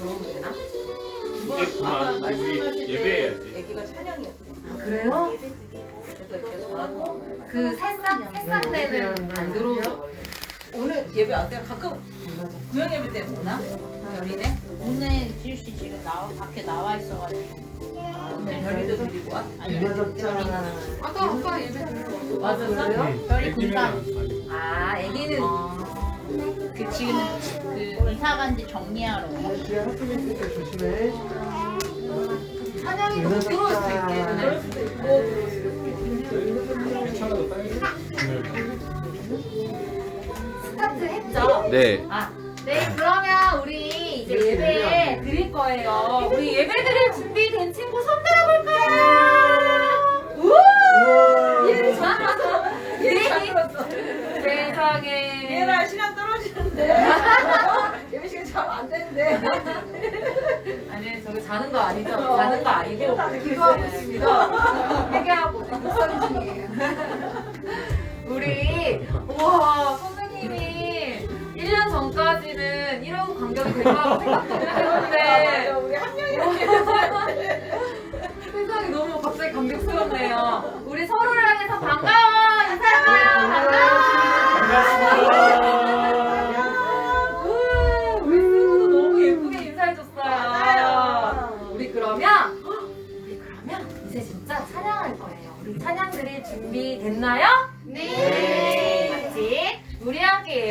들어오면 되나? 이제 그만 우리 예배해야지. 애기가 찬양이었대. 아, 그래요? 그래서 그 살상 살상 때는 안 들어오죠. 오늘 예배 안 돼요? 가끔 구형 예배 때 오나? 열이네? 오늘 지우 씨 지금 나와 밖에 나와 있어가지고 오늘 별이도 드리고 와? 아니 아까 아까 예배 들어. 맞았어? 별이 금방 아, 애기는 그 지금 그 이사 간지 정리하러 뒤에 학교 있을 때 조심해. 찬양이 못 들어올 수도 있겠네. 빨리. 스타트 했죠? 네. 아, 잘안 되는데 아니, 저기 자는 거 아니죠? 자는 거 아니고, 기도하고 있습니다. 회개하고 묵상 중이에요. 우리, 우와, 선생님이 1년 전까지는 이런 간격이 될 거라고 생각도 못 했는데, 우리 한 명이랑 세상이 너무 갑자기 감격스럽네요. 우리 서로를 향해서 반가워!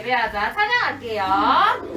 예배하자. 찬양할게요.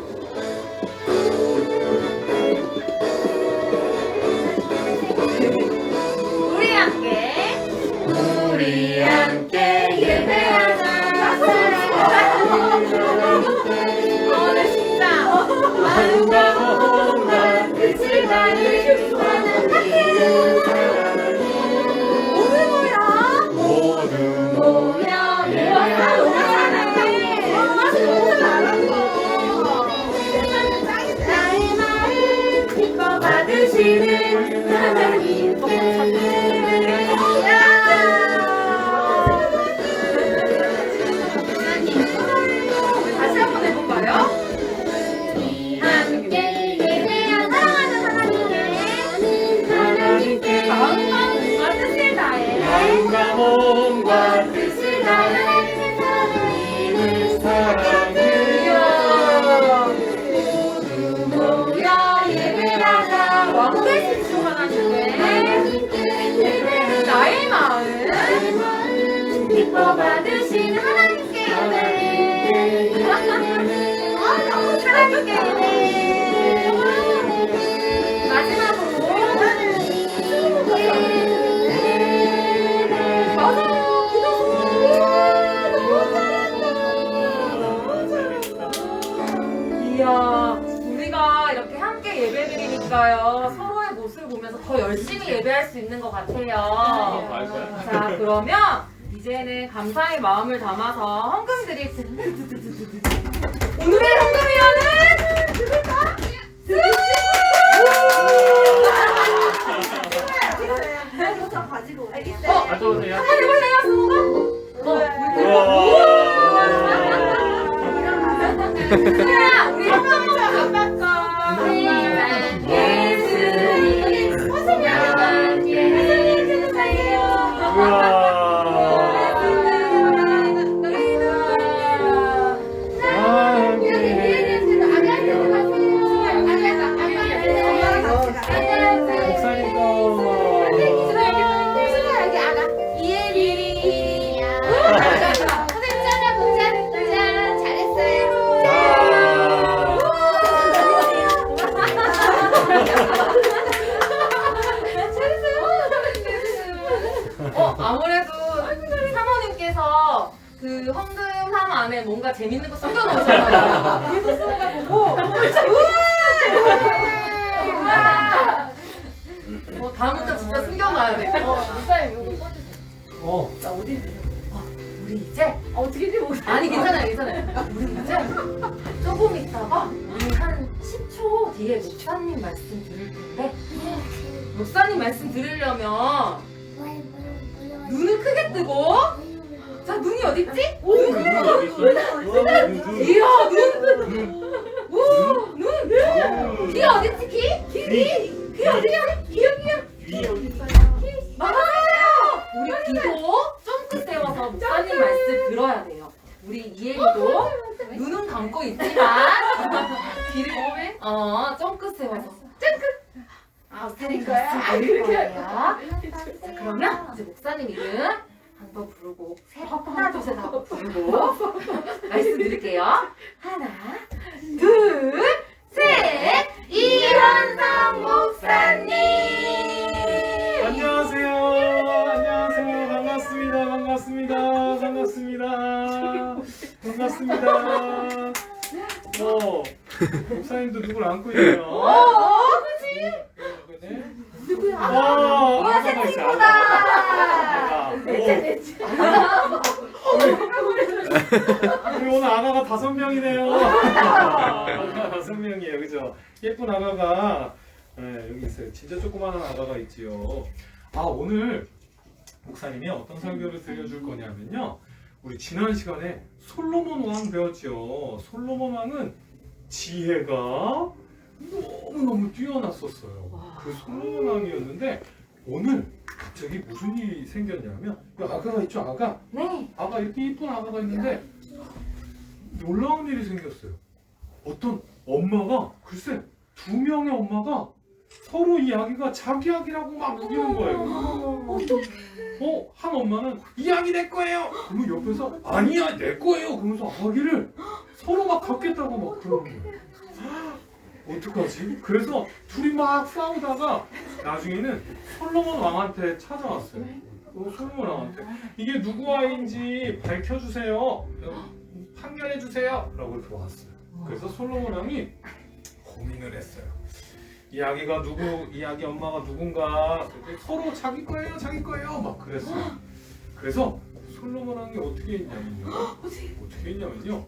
이야, 우리가 이렇게 함께 예배 드리니까요. 서로의 모습을 보면서 더 열심히 예배할 수 있는 것 같아요. 자, 그러면 이제는 감사의 마음을 담아서 헌금 드릴 때. 오늘의 헌금위원 뭔가 재밌는 거 숨겨놓으셨나봐요. 그래서 수호가 보고, 우와! 어, 다음부터 진짜 숨겨놔야 돼. 어, 목사님 이거 꺼주세요. 어. 나 어디 우리 이제 어떻게 지 아니 괜찮아요 괜찮아요 우리 이제 조금 있다가 우리 한 10초 뒤에 목사님 말씀 들을 텐데 목사님 말씀 들으려면 눈을 크게 뜨고 자 눈이 어디 있지? 오 눈! 이야 눈! 우와 눈! 귀 어딨지 귀? 귀? 귀? 귀 어디야? 귀 여기야? 귀 어디 있어요? 맞아요! 우리 귀도 쫑긋 세워서 목사님 말씀 들어야 돼요. 우리 이혜리도 눈은 감고 있지만 귀를 어 쫑긋 세워서 쫑긋 아 목사님 말씀 들을 거예요. 자 그러면 이제 목사님 이름 한 번 부르고 셋 하나 둘셋 하고 부르고 말씀 드릴게요. 하나 둘 셋 이현상 목사님. 안녕하세요. 안녕하세요. 반갑습니다. 반갑습니다. 반갑습니다. 반갑습니다. 어, 목사님도 누굴 안고 있네요. 어, 네. 누구야? 와, 우와, 새. 친구다. 우리 오늘 아가가 다섯 명이네요. 아가 다섯 명이에요, 그죠? 예쁜 아가가 네, 여기 있어요. 진짜 조그마한 아가가 있지요. 아 오늘 목사님이 어떤 설교를 들려줄 거냐면요. 우리 지난 시간에 솔로몬 왕 배웠죠. 솔로몬 왕은 지혜가 너무 너무 뛰어났었어요. 그 솔로몬 왕이었는데 오늘 갑자기 무슨 일이 생겼냐면 이 아가가 있죠, 아가. 네. 아가 이렇게 이쁜 아가가 있는데 놀라운 일이 생겼어요. 어떤 엄마가 글쎄 두 명의 엄마가 서로 이 아기가 자기 아기라고 막 우기는 거예요. 어, 한 엄마는 이 아기 내 거예요. 그러면 옆에서 아니야 내 거예요. 그러면서 아기를 서로 막 갖겠다고 막 그러는 거예요. 어떡하지? 그래서 둘이 막 싸우다가 나중에는 솔로몬 왕한테 찾아왔어요. 어, 솔로몬 왕한테 이게 누구 아이인지 밝혀주세요. 판결해주세요. 라고 이렇게 왔어요. 그래서 솔로몬 왕이 고민을 했어요. 이 아기가 누구, 이 아기 엄마가 누군가 서로 자기 거예요, 자기 거예요. 막 그랬어요. 그래서 솔로몬 왕이 어떻게 했냐면요. 어떻게 했냐면요.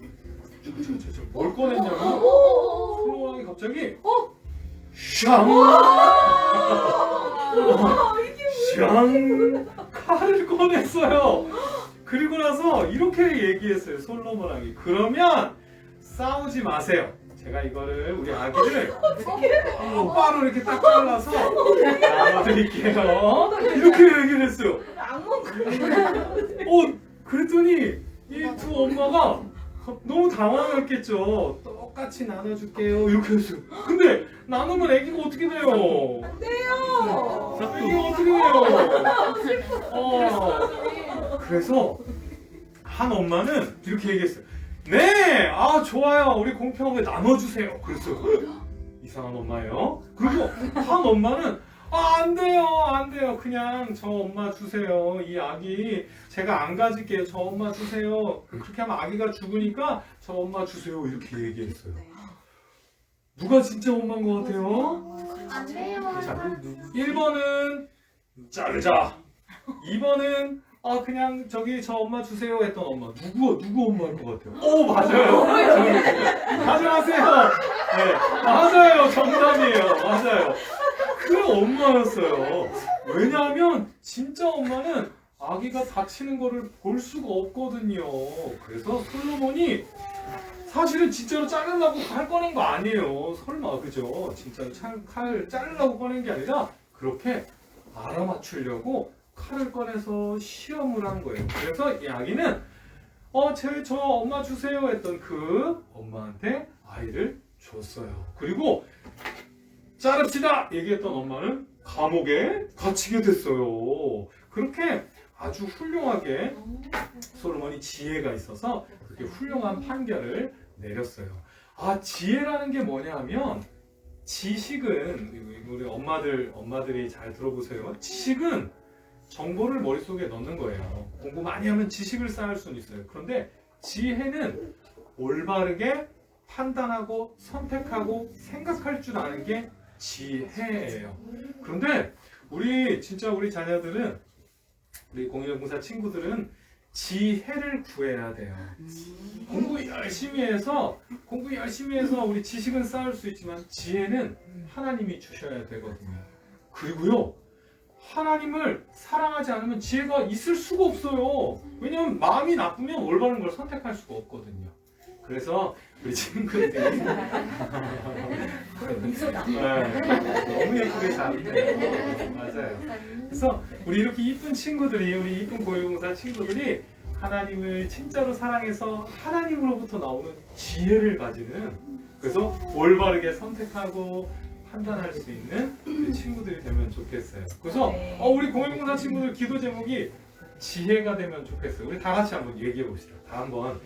뭘 꺼냈냐면 솔로몬 왕이 갑자기 샹! 샹! 칼을 꺼냈어요. 그리고 나서 이렇게 얘기했어요. 솔로몬 왕이. 그러면 싸우지 마세요. 제가 이거를 우리 아기를 똑바로 이렇게 딱 잘라서 나눠드릴게요. 이렇게 얘기를 했어요. 어, 그랬더니 이 두 엄마가 너무 당황했겠죠. 똑같이 나눠줄게요. 이렇게 했어요. 근데 나누면 애기가 어떻게 돼요? 돼요. 애기가 어떻게 돼요? 어. 그래서 한 엄마는 이렇게 얘기했어요. 네, 아 좋아요. 우리 공평하게 나눠주세요. 그랬어요. 이상한 엄마예요. 그리고 한 엄마는 아, 안 돼요, 안 돼요. 그냥 저 엄마 주세요. 이 아기 제가 안 가질게요. 저 엄마 주세요. 그렇게 하면 아기가 죽으니까 저 엄마 주세요. 이렇게 얘기했어요. 누가 진짜 엄마인 것 같아요? 안 돼요. 자, 1번은 자르자. 2번은 아 그냥 저기 저 엄마 주세요 했던 엄마 누구 누구 엄마일 것 같아요? 오 맞아요. 가져가세요. 네 맞아요 정답이에요 맞아요. 그 엄마였어요. 왜냐하면 진짜 엄마는 아기가 다치는 거를 볼 수가 없거든요. 그래서 솔로몬이 사실은 진짜로 자르려고 칼 꺼낸 거 아니에요. 설마 그죠? 진짜 칼, 칼 자르려고 꺼낸 게 아니라 그렇게 알아맞추려고 칼을 꺼내서 시험을 한 거예요. 그래서 이 아기는 어, 제, 저 엄마 주세요 했던 그 엄마한테 아이를 줬어요. 그리고 자릅시다 얘기했던 엄마는 감옥에 갇히게 됐어요. 그렇게 아주 훌륭하게 솔로몬이 지혜가 있어서 그렇게 훌륭한 판결을 내렸어요. 아 지혜라는 게 뭐냐면 지식은 우리 엄마들 엄마들이 잘 들어보세요. 지식은 정보를 머릿속에 넣는 거예요. 공부 많이 하면 지식을 쌓을 수는 있어요. 그런데 지혜는 올바르게 판단하고 선택하고 생각할 줄 아는 게 지혜예요. 그런데 우리 진짜 우리 자녀들은 우리 공인연구사 친구들은 지혜를 구해야 돼요. 공부 열심히 해서 공부 열심히 해서 우리 지식은 쌓을 수 있지만 지혜는 하나님이 주셔야 되거든요. 그리고요. 하나님을 사랑하지 않으면 지혜가 있을 수가 없어요. 왜냐하면 마음이 나쁘면 올바른 걸 선택할 수가 없거든요. 그래서 우리 친구들이 미소다. 네, 너무 예쁘게 잘해요. 맞아요. 그래서 우리 이렇게 이쁜 친구들이 우리 이쁜 고유공사 친구들이 하나님을 진짜로 사랑해서 하나님으로부터 나오는 지혜를 가지는 그래서 올바르게 선택하고 판단할 수 있는 친구들이 되면 좋겠어요. 그래서 네. 어, 우리 고유공사 친구들 기도 제목이 지혜가 되면 좋겠어요. 우리 다 같이 한번 얘기해 봅시다. 다 한번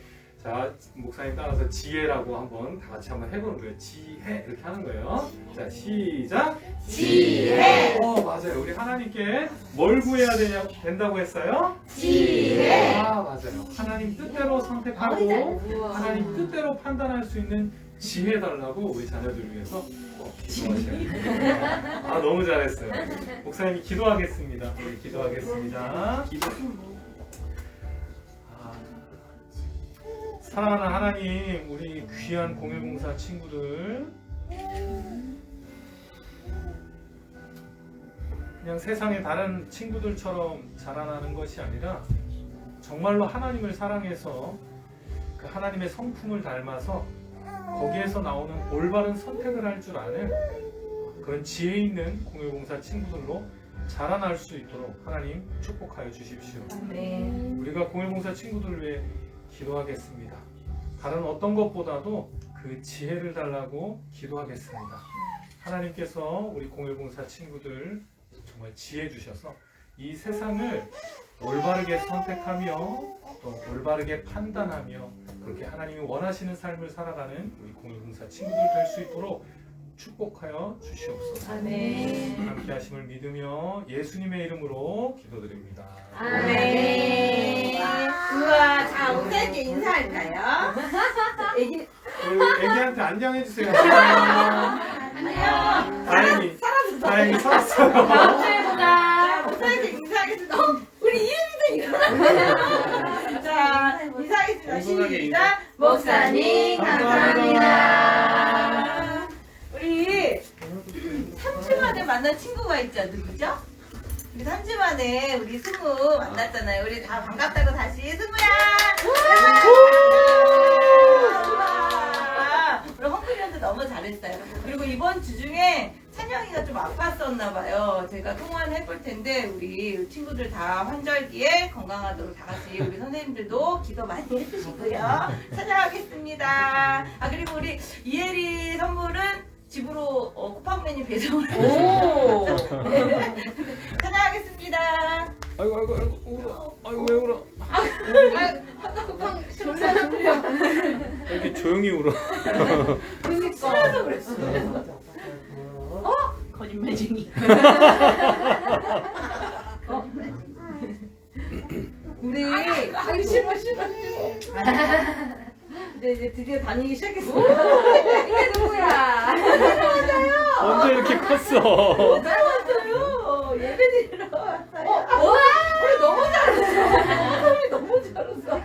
자 목사님 따라서 지혜라고 한번 다 같이 한번 해보는 거예요. 지혜 이렇게 하는 거예요. 자 시작. 지혜. 어 맞아요. 우리 하나님께 뭘 구해야 되냐 된다고 했어요? 지혜. 아 맞아요. 하나님 뜻대로 선택하고 하나님 뜻대로 판단할 수 있는 지혜 달라고 우리 자녀들을 위해서 꼭 기도하셔야 돼요. 아 너무 잘했어요. 목사님이 기도하겠습니다. 우리 기도하겠습니다. 기도. 사랑하는 하나님, 우리 귀한 공일공사 친구들. 그냥 세상의 다른 친구들처럼 자라나는 것이 아니라 정말로 하나님을 사랑해서 그 하나님의 성품을 닮아서 거기에서 나오는 올바른 선택을 할 줄 아는 그런 지혜 있는 공유공사 친구들로 자라날 수 있도록 하나님 축복하여 주십시오. 네. 우리가 공유공사 친구들을 위해 기도하겠습니다. 다른 어떤 것보다도 그 지혜를 달라고 기도하겠습니다. 하나님께서 우리 공유공사 친구들 정말 지혜 주셔서 이 세상을 올바르게 선택하며 또 올바르게 판단하며 그렇게 하나님이 원하시는 삶을 살아가는 우리 공유공사 친구들 될 수 있도록 축복하여 주시옵소서. 네. 함께 하심을 믿으며 예수님의 이름으로 기도드립니다. 네. 우와, 자, 목사님께 인사할까요? 애기, 우리 애기한테 안녕해 주세요. 안녕. 다행히 다행히 살았어요. 다음 주에 보자. 자, 목사님께 인사하겠습니다. 어, 우리 이은이도 일어났어요. 자, 인사하겠습니다. 건강하게 시작. 목사님, 감사합니다. 우리 3주 만난 친구가 있죠. 누구죠? 우리 3주 만에 우리 승우 만났잖아요. 우리 다 반갑다고 다시 승우야! 우와! 우리 헝클리언도 너무 잘했어요. 그리고 이번 주 중에 찬영이가 좀 아팠었나 봐요. 제가 통화를 해볼 텐데 우리 친구들 다 환절기에 건강하도록 다 같이 우리 선생님들도 기도 많이 해주시고요. 찬양하겠습니다. 아 그리고 우리 이혜리 선물은 집으로 어, 쿠팡맨이 배송을 오. 찬양하겠습니다. 아이고 아이고 아이고 울어. 아이고 왜 울어? 급한 졸려 졸려. 왜 이렇게 조용히 울어? 싫어서 그랬어. 거짓말쟁이. 우리 아이 싫어 싫어 이제 이제 드디어 다니기 시작했어. 이게 누구야? 언제 이렇게 컸어? 왔어요. 예배 드리러 왔어요. 어? 우리 너무 잘했어. 우리 너무 잘했어.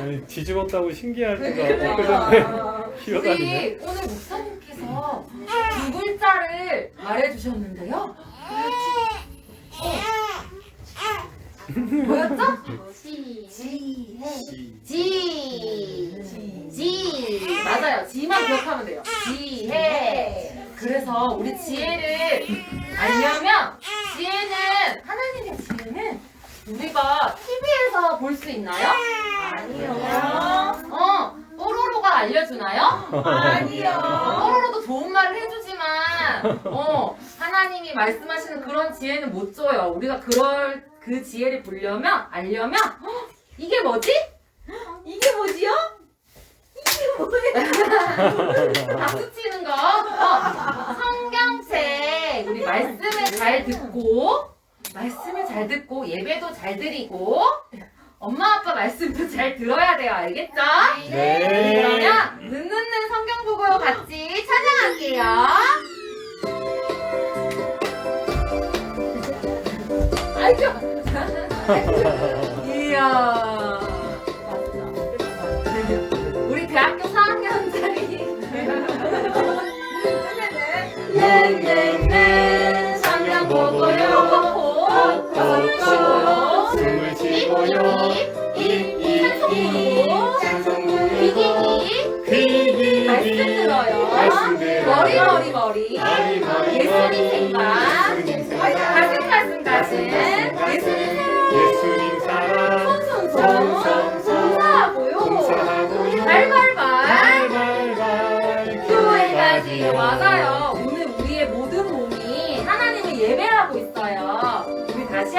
아니 뒤집었다고 신기할 수가 없거든요. 아, 기어다니네. 우리 오늘 목사님께서 두 글자를 말해주셨는데요. 뭐였죠? 지. 지. 지. 지. 지. 맞아요. 지만 기억하면 돼요. 지혜. 그래서 우리 지혜를 알려면 지혜는 하나님의 지혜는 우리가 TV에서 볼 수 있나요? 아니요. 어, 뽀로로가 알려주나요? 아니요. 뽀로로도 좋은 말을 해주지만, 어, 하나님이 말씀하시는 그런 지혜는 못 줘요. 우리가 그럴 그 지혜를 보려면, 알려면, 어, 이게 뭐지? 이게 뭐지요? 이게 뭐예요? 박수 치는 거. 어, 성경책. 우리 말씀을 잘 듣고, 말씀을 잘 듣고, 예배도 잘 드리고, 엄마 아빠 말씀도 잘 들어야 돼요. 알겠죠? 네. 그러면 눈눈는 성경 보고 같이 찬양할게요. 아이고. 이야.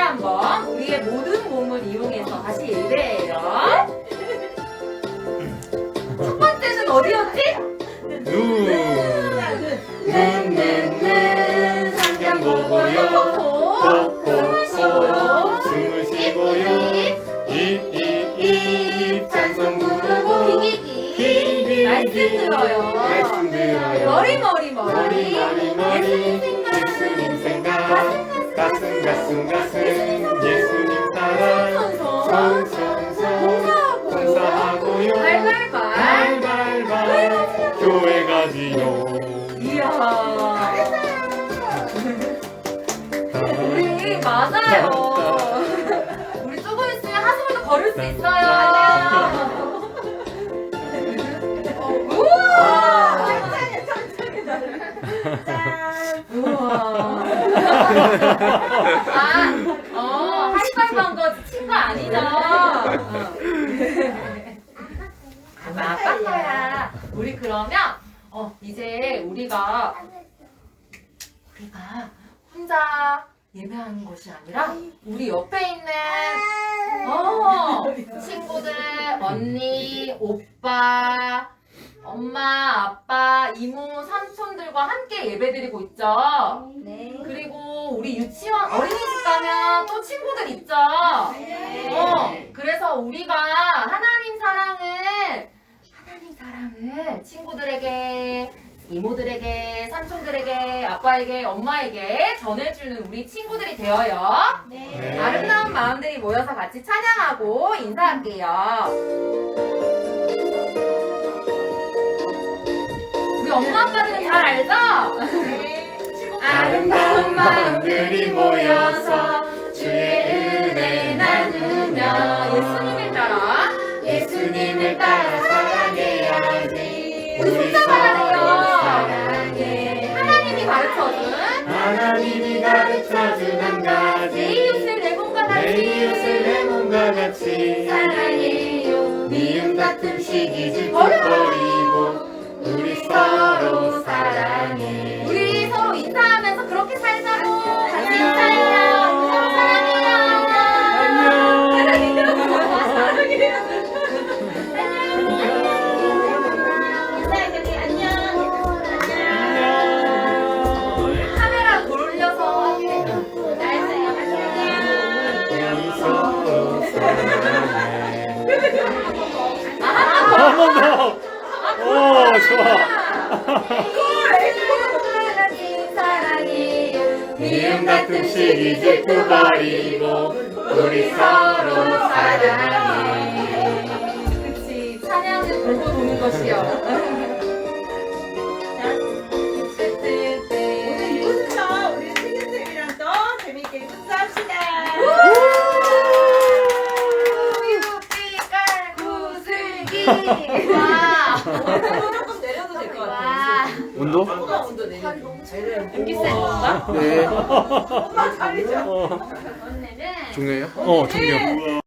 한번 우리의 모든 몸을 이용해서 다시 예배해요. 첫 번째는 어디였지? 눈 눈눈눈 상경 보고요 숨을 쉬고요. 숨을 쉬고요. 입입입 찬송 부르고 기기기. 말씀 들어요. 말씀 들어요. 머리 머리 머리. 예수님 가슴 가슴 가슴 예수님 사랑. 손손손 손손손 봉사하고요. 발발발. 발발발 교회 가지요. 이야. 우리 맞아요. 우리 조금 있으면 하수구도 걸을 수 있어요. 우와 아, 어, 하이파이브 한거친거 아니죠? 어. 아마 아빠 거야. 우리 그러면, 어, 이제 우리가, 우리가 혼자 예배하는 것이 아니라, 우리 옆에 있는, 어, 친구들, 언니, 오빠, 엄마, 아빠, 이모, 삼촌들과 함께 예배드리고 있죠? 네. 그리고 우리 유치원 어린이집 가면 또 친구들 있죠. 어, 그래서 우리가 하나님 사랑을 하나님 사랑을 친구들에게 이모들에게 삼촌들에게 아빠에게 엄마에게 전해주는 우리 친구들이 되어요. 네. 아름다운 마음들이 모여서 같이 찬양하고 인사할게요. 우리 엄마 아빠들은 잘 알죠? 아름다운 마음들이 모여서 주의 은혜 나누며 예수님을 따라 예수님을 따라 사랑해야지. 우리 진짜 잘하네요 하나님이 가르쳐준 하나님이 가르쳐준 한 내 가지. 이웃을 내 몸과 내 이웃을 내 같이 몸과 같이. 사랑해요. 미움 다툼 시기질 버리 한번 더! 오 좋아 미움 다툼 시기 질투 버리고 우리 서로 사랑해 그치 찬양은 돌고 도는 것이요 온도? 네. 좀. 오늘은 중요해요? 어, 정녕